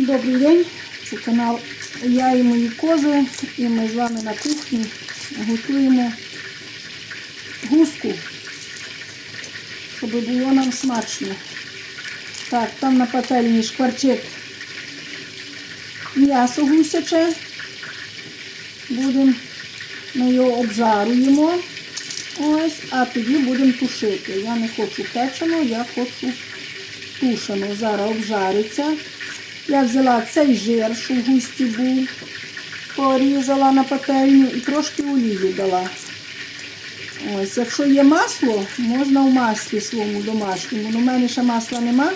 Добрий день, це канал Я і мої кози. І ми з вами на кухні готуємо гуску, щоб було нам смачно. Так, там на пательні шкварчить м'ясо гусяче. Будемо, ми його обжаруємо. Ось, а тоді будемо тушити. Я не хочу печену, я хочу тушену. Зараз обжариться. Я взяла цей жир, що в густі був, порізала на пательню і трошки олії дала. Ось, якщо є масло, можна в маслі своєму домашньому. У мене ще масла нема,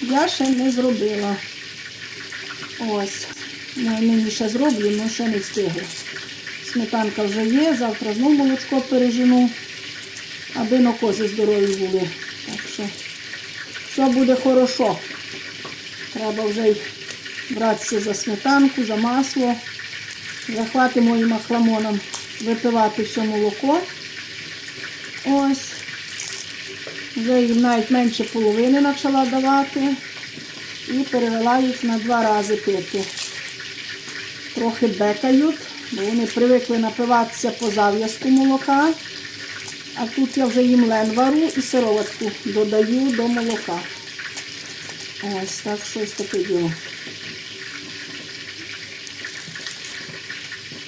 я ще не зробила. Ось, ну, нині ще зроблю, але ще не встигла. Сметанка вже є, завтра знову молочко пережену, аби на кози здорові були. Так що все буде хорошо. Треба вже братися за сметанку, за масло. Захвати моїм ахламоном випивати все молоко. Ось. Вже їм навіть менше половини почала давати. І перевела їх на два рази пити. Трохи бекають, бо вони привикли напиватися по зав'язку молока. А тут я вже їм лен вару і сироватку додаю до молока. Ось так щось таке діло.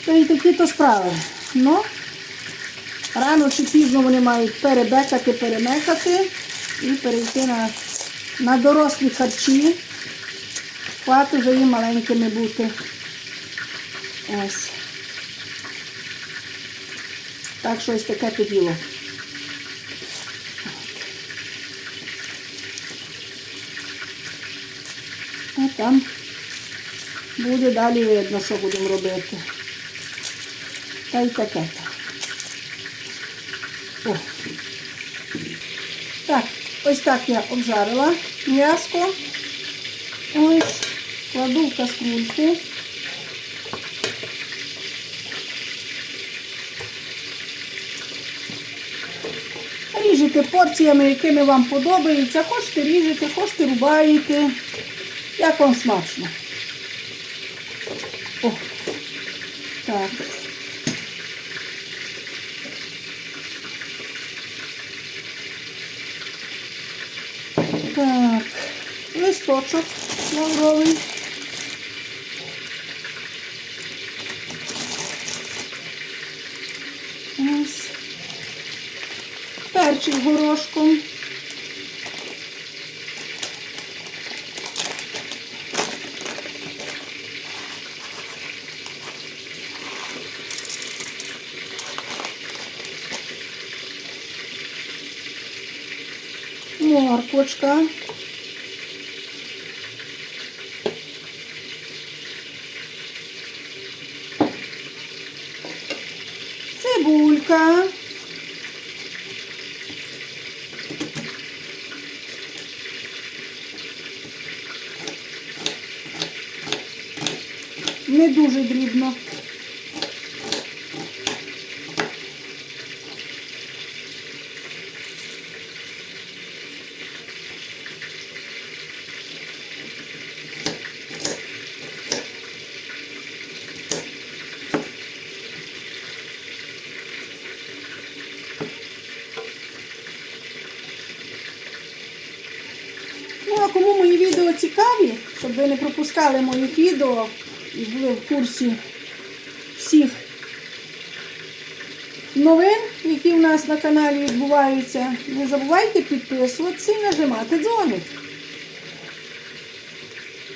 Та й такі то справи. Ну, рано чи пізно вони мають перебекати, перемекати і перейти на, на дорослі харчі. Хватить вже їм маленькими бути. Ось. Так щось таке то діло. А там буде далі видно, що будемо робити. Та й таке. О. Так, ось так я обжарила м'яско. Ось, кладу в каструльку. Ріжете порціями, якими вам подобається. Хочете ріжете, хочете рубаєте. Як вам смачно? О, так. Так, листочок лавровий. Ось. Перчик горошком. Морквочка. Цибулька. Не дуже дрібно. Цікаві, щоб ви не пропускали моїх відео і були в курсі всіх новин, які в нас на каналі відбуваються, не забувайте підписуватися і нажимати дзвоник.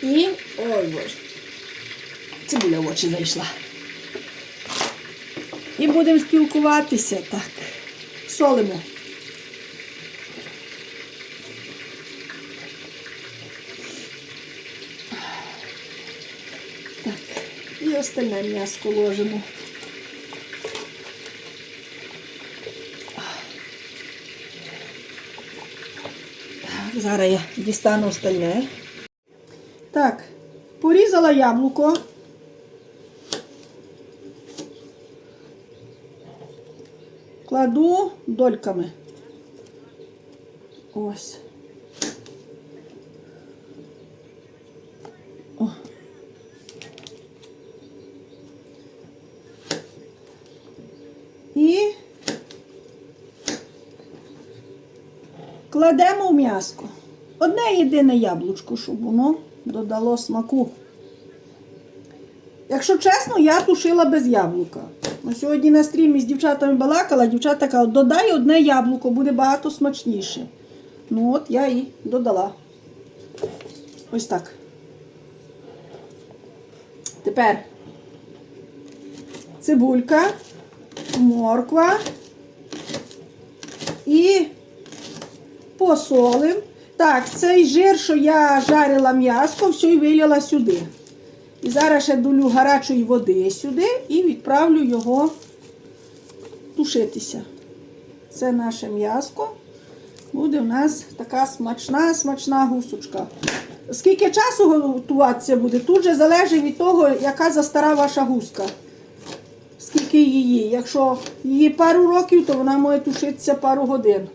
І... Ой боже, цибуля в очі зайшла. І будемо спілкуватися так. Солимо. Остальне м'яско ложимо. Зараз я дістану остальне. Так, порізала яблуко. Кладу дольками. Ось. О. Кладемо в м'яско. Одне єдине яблучко, щоб воно додало смаку. Якщо чесно, я тушила без яблука. Ну, сьогодні на стрімі з дівчатами балакала, дівчата кажуть, додай одне яблуко, буде багато смачніше. Ну от я і додала. Ось так. Тепер цибулька, морква і посолим. Так, цей жир, що я жарила м'яско, все і вилила сюди. І зараз ще долю гарячої води сюди і відправлю його тушитися. Це наше м'яско. Буде в нас така смачна, смачна гусочка. Скільки часу готуватися буде, тут же залежить від того, яка застара ваша гуска. Скільки її. Якщо її пару років, то вона може тушитися пару годин.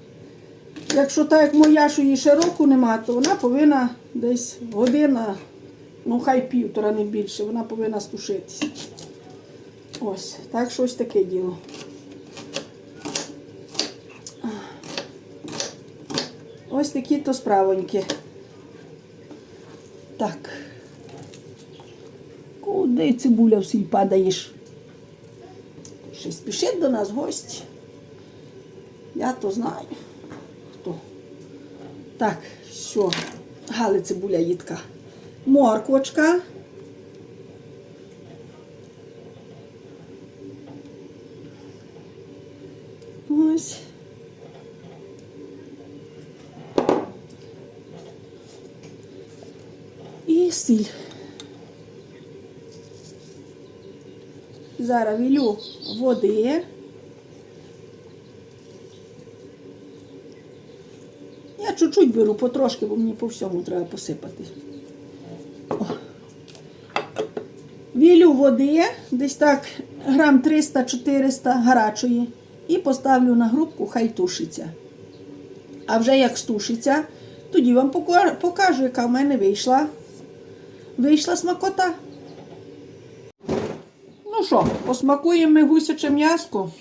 Якщо так як моя, що її ще року нема, то вона повинна десь година, ну хай півтора, не більше, вона повинна стушитися. Ось, так що ось таке діло. Ось такі то справоньки. Так. Куди цибуля всій падаєш? Ще спішить до нас гості. Я то знаю. Так, все. Гали цибуля їдка. Морквочка. Ось. І сіль. Зараз вілю води. Чуть-чуть беру потрошки, бо мені по всьому треба посипати. О. Вілю води, десь так грам 300-400 гарячої, і поставлю на грубку, хай тушиться. А вже як стушиться, тоді вам покажу, яка в мене вийшла. Вийшла смакота. Ну що, посмакуємо гусяче м'яско.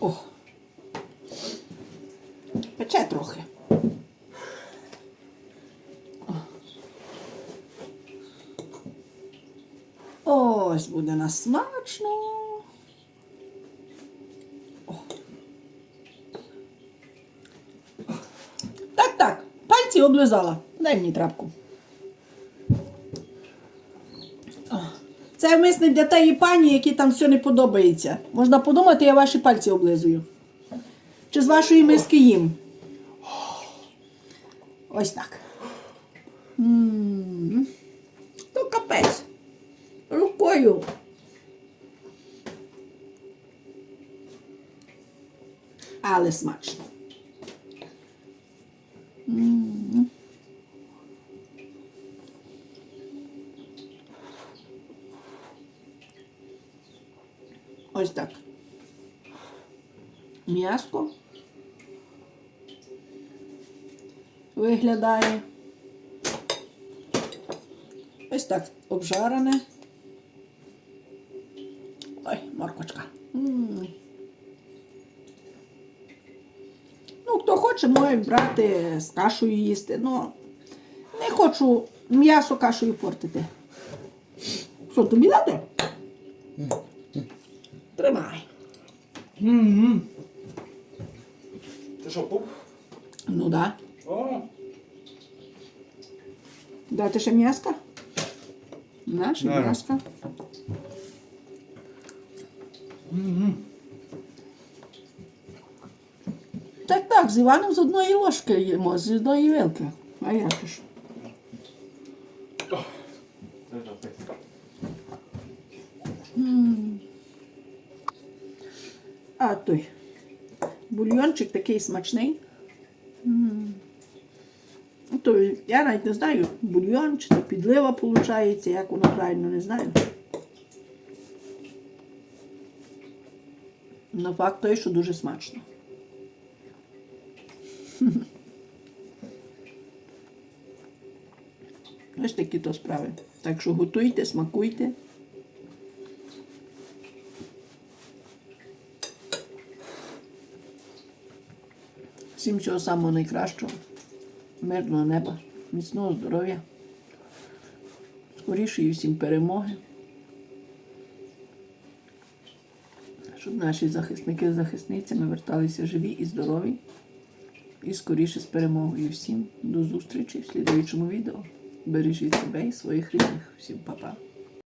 О. Пече трохи. Ось буде нас смачно. О. Так, так, пальці облизала. Дай мені трапку. Це вмисне для тієї пані, які там все не подобається. Можна подумати, я ваші пальці облизую. Чи з вашої миски їм? Ось так. То капець. Рукою. Але смачно. Ось так. М'яско виглядає. Ось так обжарене. Ой, моркочка. Ну, хто хоче, може брати з кашею їсти. Ну, не хочу м'ясо кашею портити. Що, тобі дати? Тримай. Ти що, пуп? Ну да. О, Дати ще м'яска? На, ще Да. м'яска. Так, так, з Іваном з одної ложки їмо, з одної вилки. А як ж? це ж ти. А той бульйончик такий смачний. То я навіть не знаю, бульйон чи то підлива виходить, як воно правильно не знаю. Но факт той, що дуже смачно. Ось такі то справи. Так що готуйте, смакуйте. Всім всього самого найкращого, мирного неба, міцного здоров'я, скорішої всім перемоги. Щоб наші захисники з захисницями верталися живі і здорові. І скоріше з перемогою всім. До зустрічі в слідуючому відео. Бережіть себе і своїх рідних. Всім па-па.